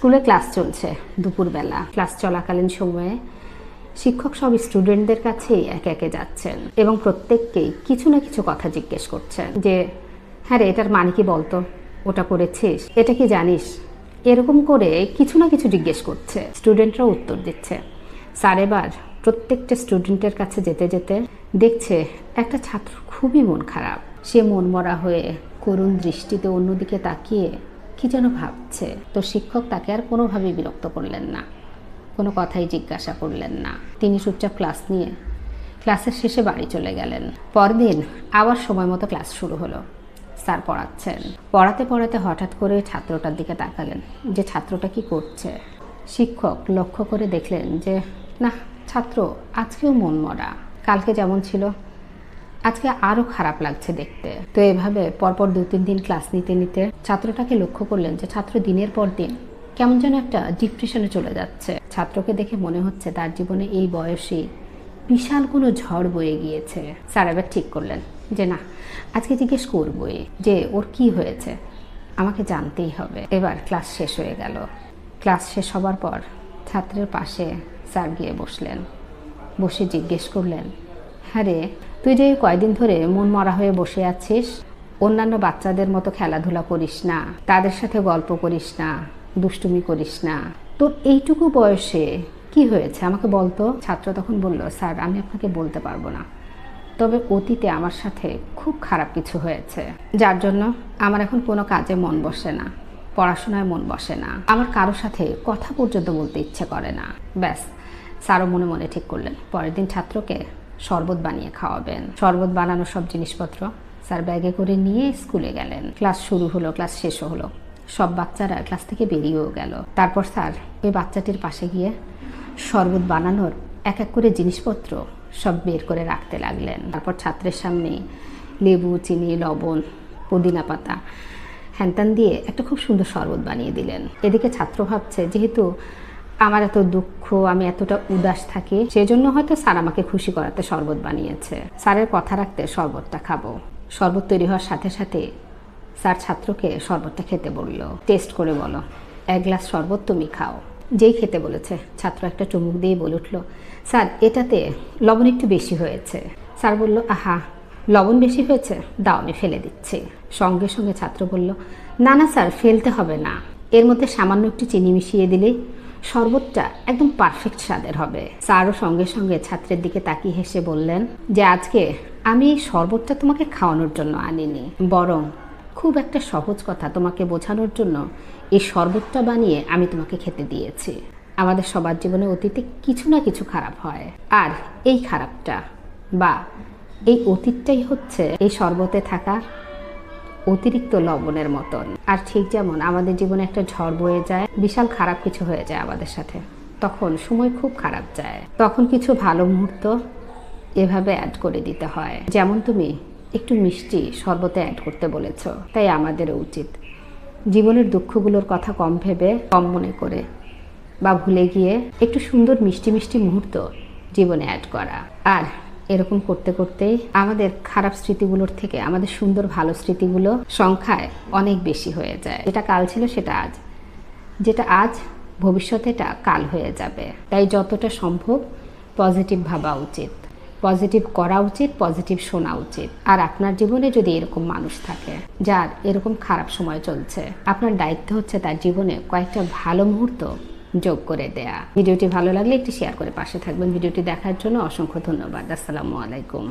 স্কুলে ক্লাস চলছে দুপুরবেলা। ক্লাস চলাকালীন সময়ে শিক্ষক সব স্টুডেন্টদের কাছেই একে একে যাচ্ছেন এবং প্রত্যেককেই কিছু না কিছু কথা জিজ্ঞেস করছেন যে হ্যাঁ রে, এটার মানে কি বলতো? ওটা করেছিস? এটা কি জানিস? এরকম করে কিছু না কিছু জিজ্ঞেস করছে। স্টুডেন্টরা উত্তর দিচ্ছে। স্যার এবার প্রত্যেকটা স্টুডেন্টের কাছে যেতে যেতে দেখছে একটা ছাত্র খুবই মন খারাপ। সে মন মরা হয়ে করুণ দৃষ্টিতে অন্যদিকে তাকিয়ে কি যেন ভাবছে। তো শিক্ষক তাকে আর কোনোভাবেই বিরক্ত করলেন না। কোনো কথাই জিজ্ঞাসা করলেন না। তিনি চুপচাপ ক্লাস নিয়ে, ক্লাসের শেষে বাড়ি চলে গেলেন। পরদিন আবার সময় মতো ক্লাস শুরু হলো। স্যার পড়াচ্ছেন। পড়াতে পড়াতে হঠাৎ করে ছাত্রটার দিকে তাকালেন যে ছাত্রটা কি করছে। শিক্ষক লক্ষ্য করে দেখলেন যে, না, ছাত্র, আজকেও মন মরা কালকে যেমন ছিল আজকে আরও খারাপ লাগছে দেখতে। তো এভাবে পরপর দু, তিন দিন ক্লাস নিতে নিতে ছাত্রটাকে লক্ষ্য করলেন যে ছাত্র দিনের পর দিন কেমন যেন একটা ডিপ্রেশনে চলে যাচ্ছে। ছাত্রকে দেখে মনে হচ্ছে তার জীবনে এই বয়সে বিশাল কোনো ঝড় বয়ে গিয়েছে। স্যার এবার ঠিক করলেন যে, না, আজকে জিজ্ঞেস করবই যে ওর কি হয়েছে। আমাকে জানতেই হবে। এবার ক্লাস শেষ হয়ে গেল। ক্লাস শেষ হবার পর ছাত্রের পাশে স্যার গিয়ে বসলেন। বসে জিজ্ঞেস করলেন হ্যাঁ রে তুই যে কয়দিন ধরে মন মরা হয়ে বসে আছিস, অন্যান্য বাচ্চাদের মতো খেলাধুলা করিস না, তাদের সাথে গল্প করিস না, দুষ্টুমি করিস না। তোর এইটুকু বয়সে কি হয়েছে? আমাকে বলতো ছাত্র তখন বলল, স্যার, আমি আপনাকে বলতে পারব না। তবে অতীতে আমার সাথে খুব খারাপ কিছু হয়েছে। যার জন্য আমার এখন কোনো কাজে মন বসে না, পড়াশোনায় মন বসে না। আমার কারোর সাথে কথা পর্যন্ত বলতে ইচ্ছে করে না। ব্যাস, স্যারও মনে মনে ঠিক করলেন। পরের দিন ছাত্রকে শরবত বানিয়ে খাওয়াবেন। শরবত বানানো সব জিনিসপত্র স্যার ব্যাগে করে নিয়ে স্কুলে গেলেন। ক্লাস শুরু হলো ক্লাস শেষও হলো। সব বাচ্চারা ক্লাস থেকে বেরিয়েও গেল। তারপর স্যার ওই বাচ্চাটির পাশে গিয়ে শরবত বানানোর এক এক করে জিনিসপত্র সব বের করে রাখতে লাগলেন। তারপর ছাত্রের সামনে লেবু, চিনি, লবণ, পুদিনা পাতা, হ্যানত্যান দিয়ে একটা খুব সুন্দর শরবত বানিয়ে দিলেন। এদিকে ছাত্র ভাবছে, যেহেতু আমার এত দুঃখ, আমি এতটা উদাস থাকি, সেজন্য হয়তো স্যার আমাকে খুশি করাতে শরবত বানিয়েছে। স্যারের কথা রাখতে শরবতটা খাব। শরবত তৈরি হওয়ার সাথে সাথে স্যার ছাত্রকে শরবতটা খেতে বলল। টেস্ট করে বলো। এক গ্লাস শরবত তুমি খাও। যেই খেতে বলেছে, ছাত্র একটা চুমুক দিয়ে বলে উঠল, স্যার, এটাতে লবণ একটু বেশি হয়েছে। স্যার বলল, আহা, লবণ বেশি হয়েছে? দাও, আমি ফেলে দিচ্ছি। সঙ্গে সঙ্গে ছাত্র বলল, না না, স্যার, ফেলতে হবে না। এর মধ্যে সামান্য একটু চিনি মিশিয়ে দিলে শরবতটা একদম পারফেক্ট স্বাদের হবে। স্যারও সঙ্গে সঙ্গে ছাত্রের দিকে তাকিয়ে হেসে বললেন, যে আজকে আমি এই শরবতটা তোমাকে খাওয়ানোর জন্য আনিনি, বরং খুব একটা সহজ কথা তোমাকে বোঝানোর জন্য এই শরবতটা বানিয়ে আমি তোমাকে খেতে দিয়েছি। আমাদের সবার জীবনে অতীতে কিছু না কিছু খারাপ হয়। আর এই খারাপটা বা এই অতীতটাই হচ্ছে এই শরবতে থাকা অতিরিক্ত লবণের মতন। আর ঠিক যেমন আমাদের জীবনে একটা ঝড় বয়ে যায়, বিশাল খারাপ কিছু হয়ে যায় আমাদের সাথে। তখন সময় খুব খারাপ যায়। তখন কিছু ভালো মুহূর্ত এভাবে অ্যাড করে দিতে হয়। যেমন তুমি একটু মিষ্টি শরবতে অ্যাড করতে বলেছ, তাই আমাদেরও উচিত। জীবনের দুঃখগুলোর কথা কম ভেবে, কম মনে করে বা ভুলে গিয়ে একটু সুন্দর মিষ্টি মিষ্টি মুহূর্ত জীবনে অ্যাড করা। আর এরকম করতে করতেই আমাদের খারাপ স্মৃতিগুলোর থেকে, আমাদের সুন্দর ভালো স্মৃতিগুলো সংখ্যায় অনেক বেশি হয়ে যায়। যেটা কাল ছিল সেটা আজ। যেটা আজ, ভবিষ্যতে এটা কাল হয়ে যাবে। তাই যতটা সম্ভব পজিটিভ ভাবা উচিত। পজিটিভ করা উচিত, পজিটিভ শোনা উচিত। আর আপনার জীবনে যদি এরকম মানুষ থাকে, যার এরকম খারাপ সময় চলছে, আপনার দায়িত্ব হচ্ছে তার জীবনে কয়েকটা ভালো মুহূর্ত যোগ করে দেয়া। ভিডিওটি ভালো লাগলে একটি শেয়ার করে পাশে থাকবেন। ভিডিওটি দেখার জন্য অসংখ্য ধন্যবাদ। আসসালামু আলাইকুম।